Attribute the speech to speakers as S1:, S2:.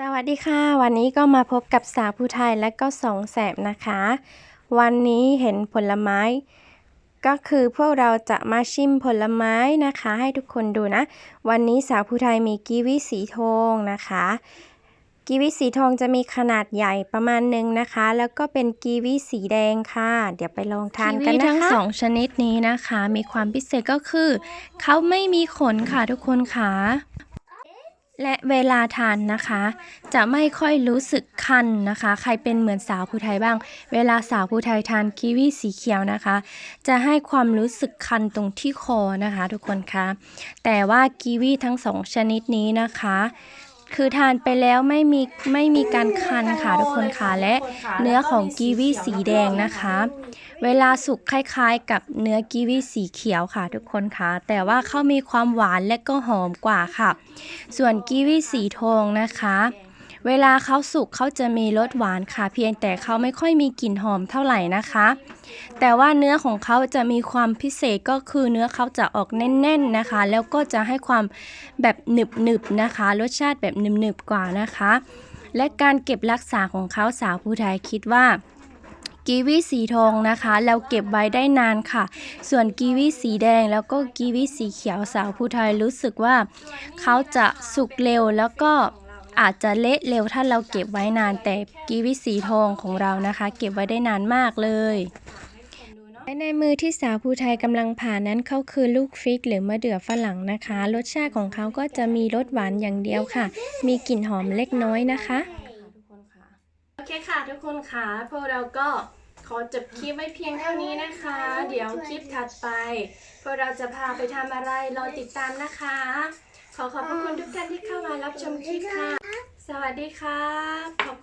S1: สวัสดีค่ะ วันนี้ก็มาพบกับสาวผู้ไทยและก็สองแสบนะคะ วันนี้เห็นผลไม้ ก็คือพวกเราจะมาชิมผลไม้นะคะ ให้ทุกคนดูนะ วันนี้สาวผู้ไทยมีกีวีสีทองนะคะ กีวีสีทองจะมีขนาดใหญ่ประมาณหนึ่งนะคะ แล้วก็เป็นกีวีสีแดงค่ะ เดี๋ยวไปลองทานกันนะคะทั้งสองชนิดนี้นะคะ มีความพิเศษก็คือ เขาไม่มีขนค่ะทุกคนค่ะ และเวลาทานนะคะ จะไม่ค่อยรู้สึกคันนะคะ ใครเป็นเหมือนสาวผู้ไทยบ้าง เวลาสาวผู้ไทยทานกีวีสีเขียวนะคะ จะให้ความรู้สึกคันตรงที่คอนะคะ ทุกคนคะแต่ว่ากีวีทั้งสองชนิดนี้นะคะ คือทานไปแล้วไม่มีไม่มีการคันค่ะทุกคนค่ะและเนื้อของกีวีสีแดงนะคะ เวลาสุกคล้ายๆ กับเนื้อกีวีสีเขียวค่ะทุกคนค่ะ แต่ว่าเขามีความหวานและก็หอมกว่าค่ะ ส่วนกีวีสีทองนะคะ เวลาเขาสุกเขาจะมีรสหวานค่ะ เพียงแต่เขาไม่ค่อยมีกลิ่นหอมเท่าไหร่นะคะ แต่ว่าเนื้อของเขาจะมีความพิเศษก็คือเนื้อเขาจะออกแน่น ๆนะคะ แล้วก็จะให้ความแบบหนึบๆนะคะ รสชาติแบบหนึบๆกว่านะคะ และการเก็บรักษาของเขาสาวผู้ไทยคิดว่ากีวีสีทองนะคะ เราเก็บไว้ได้นานค่ะ ส่วนกีวีสีแดงแล้วก็กีวีสีเขียวสาวผู้ไทยรู้สึกว่า เขาจะสุกเร็วแล้วก็ อาจจะเละเร็วถ้าเราเก็บไว้นานแต่กีวีสีทองของเรานะคะ เก็บไว้ได้นานมากเลยและในมือที่สาวผู้ไทยกำลังผ่านั้นเขาคือลูกฟิกหรือมะเดื่อฝรั่งนะคะ รสชาติของเขาก็จะมีรสหวานอย่างเดียวค่ะ มีกลิ่นหอมเล็กน้อยนะคะโอเคค่ะทุกคนค่ะพวกเราก็ขอจบคลิปไว้เพียงเท่านี้นะคะ เดี๋ยวคลิปถัดไปพวกเราจะพาไปทำอะไรรอติดตามนะคะ ขอขอบพระคุณทุกท่านที่เข้ามารับชมคลิปค่ะ สวัสดีครับ